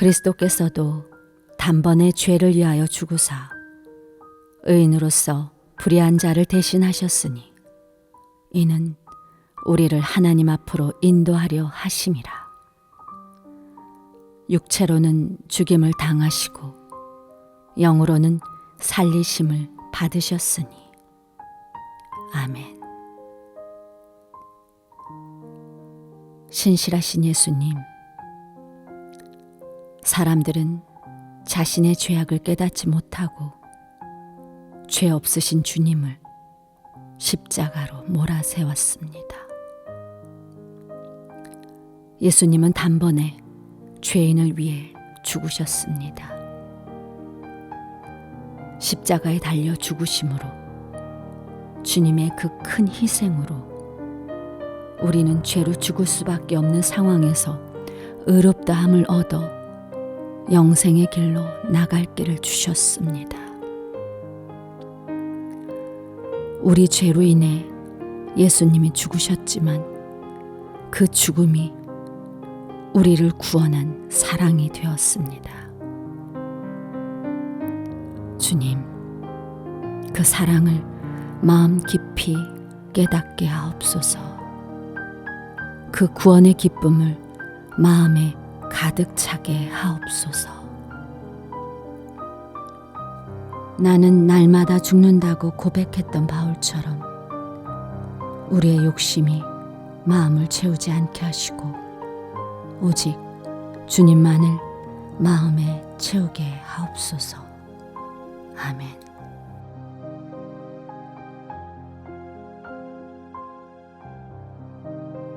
그리스도께서도 단번에 죄를 위하여 죽으사 의인으로서 불의한 자를 대신하셨으니 이는 우리를 하나님 앞으로 인도하려 하심이라. 육체로는 죽임을 당하시고 영으로는 살리심을 받으셨으니 아멘. 신실하신 예수님, 사람들은 자신의 죄악을 깨닫지 못하고 죄 없으신 주님을 십자가로 몰아세웠습니다. 예수님은 단번에 죄인을 위해 죽으셨습니다. 십자가에 달려 죽으심으로 주님의 그 큰 희생으로 우리는 죄로 죽을 수밖에 없는 상황에서 의롭다함을 얻어 영생의 길로 나갈 길을 주셨습니다. 우리 죄로 인해 예수님이 죽으셨지만 그 죽음이 우리를 구원한 사랑이 되었습니다. 주님, 그 사랑을 마음 깊이 깨닫게 하옵소서. 그 구원의 기쁨을 마음에 가득 차게 하옵소서. 나는 날마다 죽는다고 고백했던 바울처럼 우리의 욕심이 마음을 채우지 않게 하시고 오직 주님만을 마음에 채우게 하옵소서. 아멘.